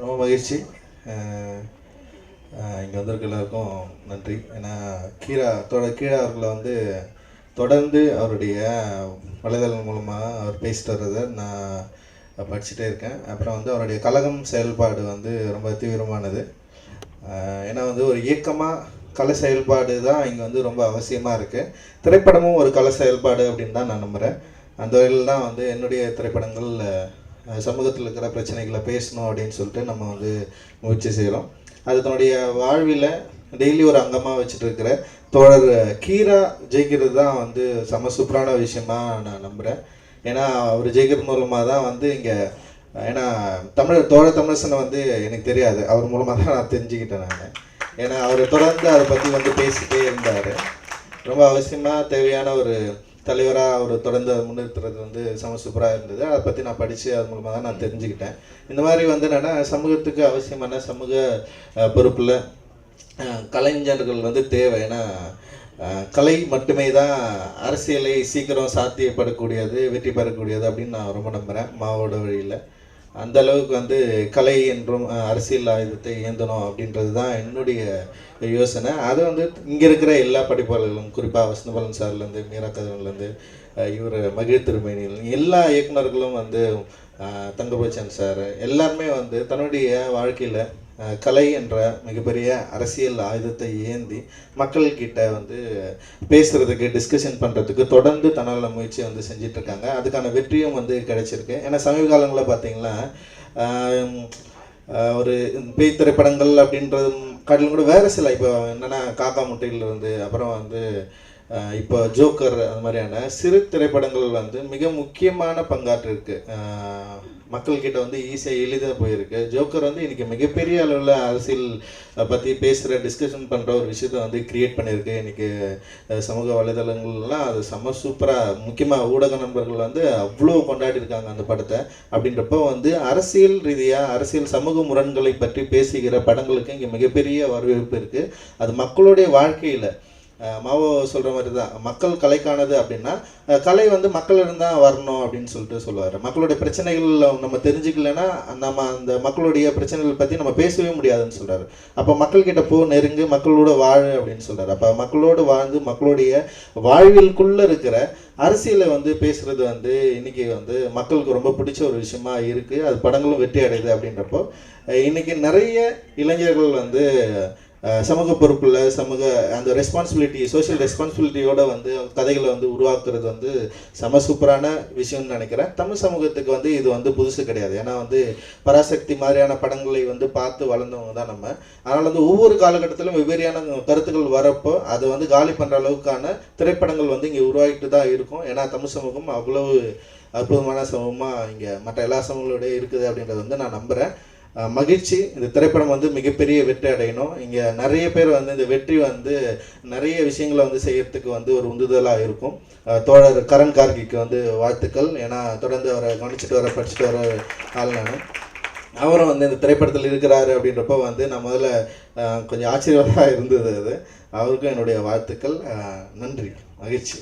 ரொம்ப மகிழ்ச்சி. இங்கே வந்திருக்க எல்லாருக்கும் நன்றி. ஏன்னா கீரா தொட கீழா அவர்களை வந்து தொடர்ந்து அவருடைய வலைதளம் மூலமாக அவர் பேசிட்டு வர்றதை நான் படிச்சுட்டே இருக்கேன். அப்புறம் வந்து அவருடைய கழகம் செயல்பாடு வந்து ரொம்ப தீவிரமானது. ஏன்னா வந்து ஒரு இயக்கமாக கலை செயல்பாடு தான் இங்கே வந்து ரொம்ப அவசியமாக இருக்குது திரைப்படமும் ஒரு கலை செயல்பாடு அப்படின்னு தான் நான் நம்புகிறேன் அந்த வகையில் தான் வந்து என்னுடைய திரைப்படங்கள் சமூகத்தில் இருக்கிற பிரச்சனைகளை பேசணும் அப்படின்னு சொல்லிட்டு நம்ம வந்து முயற்சி செய்கிறோம் அது தன்னுடைய வாழ்வில் டெய்லி ஒரு அங்கமாக வச்சுட்டு இருக்கிற தோழர் கீரா ஜெயிக்கிறது தான் வந்து செம சூப்பரான விஷயமா நான் நம்புகிறேன் ஏன்னா அவர் ஜெயிக்கிறது மூலமாக தான் வந்து இங்கே ஏன்னா தமிழ் தோழ தமிழசனை வந்து எனக்கு தெரியாது. அவர் மூலமாக தான் நான் தெரிஞ்சுக்கிட்டேன் நான். ஏன்னா அவர் தொடர்ந்து அதை பற்றி வந்து பேசிட்டே இருந்தார். ரொம்ப அவசியமாக தேவையான ஒரு தலைவராக அவர் தொடர்ந்து அதை முன்னிறுத்துறது வந்து செம சூப்பராக இருந்தது. அதை பற்றி நான் படித்து அது மூலமாக தான் நான் தெரிஞ்சுக்கிட்டேன். இந்த மாதிரி வந்து என்னென்னா சமூகத்துக்கு அவசியமான சமூக பொறுப்பில் கலைஞர்கள் வந்து தேவை. ஏன்னா கலை மட்டுமே தான் அரசியலை சீக்கிரம் சாத்தியப்படக்கூடியது வெற்றி பெறக்கூடியது அப்படின்னு நான் ரொம்ப நம்புகிறேன் மாவோட வழியில். அந்த அளவுக்கு வந்து கலை என்றும் அரசியல் ஆயுதத்தை ஏந்தணும் அப்படின்றது தான் என்னுடைய யோசனை. அது வந்து இங்கே இருக்கிற எல்லா படிப்பாளர்களும் குறிப்பாக வசந்தபாலன் சார்லேருந்து மீரா கதவன்லேருந்து இவர் மகிழ் திருமணியில் எல்லா இயக்குநர்களும் வந்து அஹ், தங்கபச்சன் சார் எல்லாருமே வந்து தன்னுடைய வாழ்க்கையில் கலை என்ற மிகப்பெரிய அரசியல் ஆயுதத்தை ஏந்தி மக்கள்கிட்ட வந்து பேசுகிறதுக்கு டிஸ்கஷன் பண்ணுறதுக்கு தொடர்ந்து தன்னால் முயற்சி வந்து செஞ்சிட்ருக்காங்க. அதுக்கான வெற்றியும் வந்து கிடைச்சிருக்கு. ஏன்னா சமீப காலங்களில் பார்த்திங்கன்னா ஒரு பேய் திரைப்படங்கள் அப்படின்றது காட்டிலும் கூட வேறு சில இப்போ என்னென்னா காக்கா முட்டையிலிருந்து அப்புறம் வந்து இப்போ ஜோக்கர் அது மாதிரியான சிறு திரைப்படங்கள் வந்து மிக முக்கியமான பங்காற்றிருக்கு. மக்கள்கிட்ட வந்து ஈஸியாக எளிதாக போயிருக்கு. ஜோக்கர் வந்து இன்றைக்கி மிகப்பெரிய அளவில் அரசியல் பற்றி பேசுகிற டிஸ்கஷன் பண்ணுற ஒரு விஷயத்தை வந்து கிரியேட் பண்ணியிருக்கு. இன்றைக்கி சமூக வலைதளங்கள்லாம் அது செம சூப்பராக முக்கியமாக ஊடக நண்பர்கள் வந்து அவ்வளோ கொண்டாடி இருக்காங்க அந்த படத்தை. அப்படின்றப்போ வந்து அரசியல் ரீதியாக அரசியல் சமூக முரண்களை பற்றி பேசுகிற படங்களுக்கு இங்கே மிகப்பெரிய வரவேற்பு இருக்குது அது மக்களுடைய வாழ்க்கையில் மாவோ சொல்கிற மாதிரி தான் மக்கள் கலைக்கானது அப்படின்னா கலை வந்து மக்களிடம் தான் வரணும் அப்படின்னு சொல்லிட்டு சொல்லுவார். மக்களுடைய பிரச்சனைகள் நம்ம தெரிஞ்சுக்கலன்னா நம்ம அந்த மக்களுடைய பிரச்சனைகள் பற்றி நம்ம பேசவே முடியாதுன்னு சொல்கிறார் அப்போ மக்கள்கிட்ட போ நெருங்கு மக்களோட வாழு அப்படின்னு சொல்கிறார் அப்போ மக்களோடு வாழ்ந்து மக்களுடைய வாழ்வில்குள்ளே இருக்கிற அரசியலை வந்து பேசுகிறது வந்து இன்றைக்கி வந்து மக்களுக்கு ரொம்ப பிடிச்ச ஒரு விஷயமா இருக்குது அது படங்களும் வெற்றி அடையுது அப்படின்றப்போ இன்றைக்கி இன்னைக்கு நிறைய இளைஞர்கள் வந்து சமூக பொறுப்பில் சமூக அந்த ரெஸ்பான்சிபிலிட்டி சோஷியல் ரெஸ்பான்சிபிலிட்டியோட வந்து கதைகளை வந்து உருவாக்குறது வந்து செம சூப்பரான விஷயம்னு நினைக்கிறேன். தமிழ் சமூகத்துக்கு வந்து இது வந்து புதுசு கிடையாது. ஏன்னா வந்து பராசக்தி மாதிரியான படங்களை வந்து பார்த்து வளர்ந்தவங்க தான் நம்ம. அதனால் வந்து ஒவ்வொரு காலகட்டத்திலும் வெவ்வேறான கருத்துக்கள் வரப்போ அதை வந்து காலி பண்ணுற அளவுக்கான திரைப்படங்கள் வந்து இங்கே உருவாகிட்டு தான் இருக்கும். ஏன்னா தமிழ் சமூகம் அவ்வளவு அற்புதமான சமூகமாக இங்கே மற்ற எல்லா சமூகங்களோடய இருக்குது அப்படின்றத வந்து நான் நம்புகிறேன் மகிழ்ச்சி. இந்த திரைப்படம் வந்து மிகப்பெரிய வெற்றி அடையணும். இங்கே நிறைய பேர் வந்து இந்த வெற்றி வந்து நிறைய விஷயங்களை வந்து செய்யறதுக்கு வந்து ஒரு உந்துதலாக இருக்கும். தோழர் கரண் கார்கிக்கு வந்து வாழ்த்துக்கள். ஏன்னா தொடர்ந்து அவரை கவனிச்சுட்டு வர படிச்சுட்டு வர ஆள் நான். அவரும் வந்து இந்த திரைப்படத்தில் இருக்கிறாரு அப்படின்றப்போ வந்து நான் முதல்ல கொஞ்சம் ஆச்சரியமாக இருந்தது அது. அவருக்கும் என்னுடைய வாழ்த்துக்கள். நன்றி. மகிழ்ச்சி.